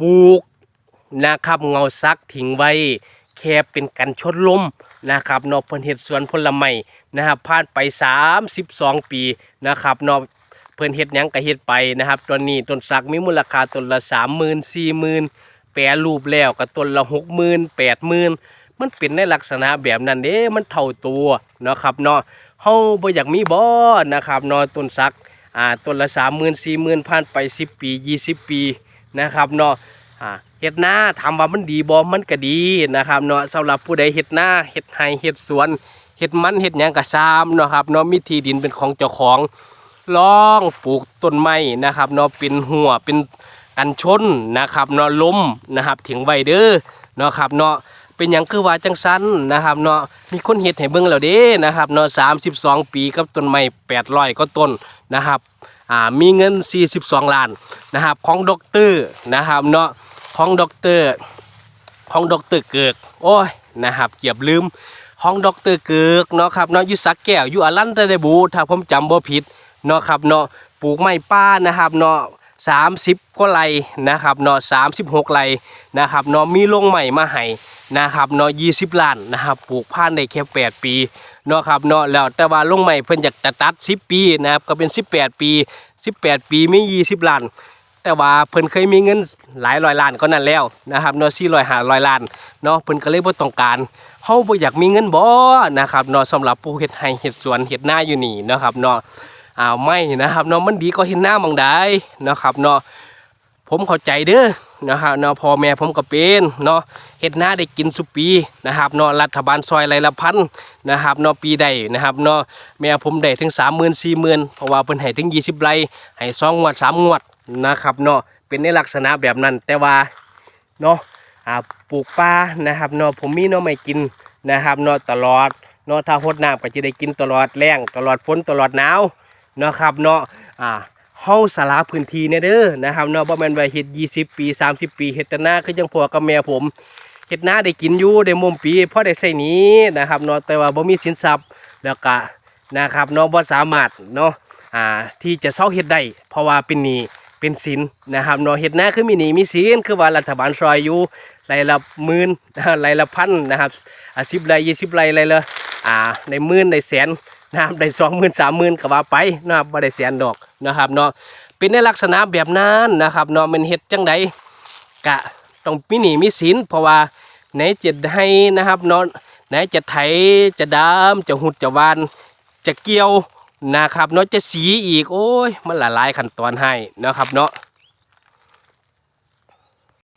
ปลูกนะครับเงาซักทิ้งไว้แค่เป็นกันชนลมนะครับนอกเพิ่นเฮ็ดสวนผลไม้นะครับผ่านไป 32 ปีนะครับนอกเพิ่นเฮ็ดยังก็เฮ็ดไปนะครับตอนนี้ต้นสักมีมูลค่าต้นละ 30,000 40,000แปรรูปแล้วก็ต้นละ 60,000 80,000 มันเป็นในลักษณะแบบนั้นเด้มันเท่าตัวนะครับเนาะเฮาบ่อยากมีบ่นะครับเนาะต้นสักอ่าต้นละ 30,000 40,000ผ่านไป 10 ปี 20 ปี นะครับเนาะอ่าเฮ็ดหน้าถามว่ามันดีบ่มันก็ดีนะครับเนาะสำหรับผู้ใดเฮ็ดหน้าเฮ็ดไร่เฮ็ดสวนเฮ็ดมันเฮ็ดหยังก็ซามเนาะครับเนาะมีที่ดินเป็นของเจ้าของลองปลูกต้นไม้นะครับเนาะเป็นหัวเป็นกันชนนะครับเนาะล้มนะครับถึงไว้เด้อเนาะครับเนาะเป็นหยังคือว่าจังซันนะครับเนาะมีคนเฮ็ดให้เบิ่งแล้วเด้นะครับเนาะ32ปีกับต้นไม้800ก็ต้นนะครับ อ่ามีเงิน 42 ล้านนะครับของดอกเตอร์นะครับเนาะของด็อกเตอร์ของด็อกเตอร์เกิกโอ้ยนะครับเกียบลืมของด็อกเตอร์เกิกเนาะครับเนาะอยู่สักแก้วอยู่อลันตะเดบูถ้าผมจำบ่ผิดเนาะครับเนาะปลูกไม้ป้านะครับเนาะสามสิบก็ไรนะครับเนาะสามสิบหกไรนะครับเนาะมีลงใหม่มาให้นะครับเนาะยี่สิบล้านนะครับปลูกผ่านได้แค่แปดปี เนาะครับเนาะแล้วแต่ว่าลงใหม่เพิ่นอยากจะตัดสิบปีนะครับก็เป็นสิบแปดปีสิบแปดปีมียี่สิบล้าน แต่ว่าเพิ่นเคยมีเงินหลายร้อยล้านก็นั่นแล้วนะครับเนาะสี่ร้อยห้าร้อยล้านเนาะเพิ่นก็เลยบ่ต้องการเฮาบ่อยากมีเงินบ่นะครับเนาะสำหรับผู้เฮ็ดไร่เฮ็ดสวนเฮ็ดนาอยู่นี่เนาะครับเนาะอ้าวไม่นะครับเนาะมันดีกว่าเฮ็ดนามองใดเนาะครับเนาะ ผมเข้าใจเด้อนะครับเนาะพ่อแม่ผมก็เป็นเนาะเฮ็ดนาได้กินสุปีนะครับเนาะรัฐบาลซอยไรายละพันนะครับเนาะปีใดนะครับเนาะแม่ผมได้ถึง30,000 40,000เพราะว่าเพิ่นให้ถึง20ไร่ให้สองงวดสามงวดนะครับเนาะเป็นในลักษณะแบบนั้น แต่ว่าเนาะอ่าปลูกป่านะครับเนาะผมมีเนาะไม่กินนะครับเนาะตลอดเนาะถ้าหดน้ำก็จะได้กินตลอดแรงตลอดฝนตลอดหนาวเนาะครับเนาะอ่า เฮาสละพื้นที่เนี่ยเด้อนะครับเนาะบ่แม่นว่าเฮ็ด20 ปี 30 ปีเฮ็ดแต่หน้าคือจังพ่อกับแม่ผมเฮ็ดหน้าได้กินอยู่ได้มุมปีพอได้ใส่นี้นะครับเนาะแต่ว่าบ่มีสินทรัพย์แล้วก็นะครับเนาะบ่สามารถเนาะอ่าที่จะเซาเฮ็ดได้เพราะว่าเป็นหนี้เป็นสินนะครับเนาะเห็ดหน้าคือมีหนี้มีสินคือว่ารัฐบาลซอยอยู่รายละหมื่นรายละพันนะครับอ่าสิบรายยี่สิบรายรายละอ่าในหมื่นในแสน นะครับได้สองหมื่นสามหมื่นก็ว่าไปนะครับบ่ได้แสนดอกนะครับเนาะเป็นในลักษณะแบบนั้นนะครับเนาะมันเห็ดจังใดกะต้องมีหนีมีสินเพราะว่าไหนจะให้นะครับเนาะไหนจะไถจะดามจะหุดจะวานจะเกี่ยวนะครับเนาะจะสีอีกโอ้ยมันหลายขั้นตอนให้นะครับเนาะ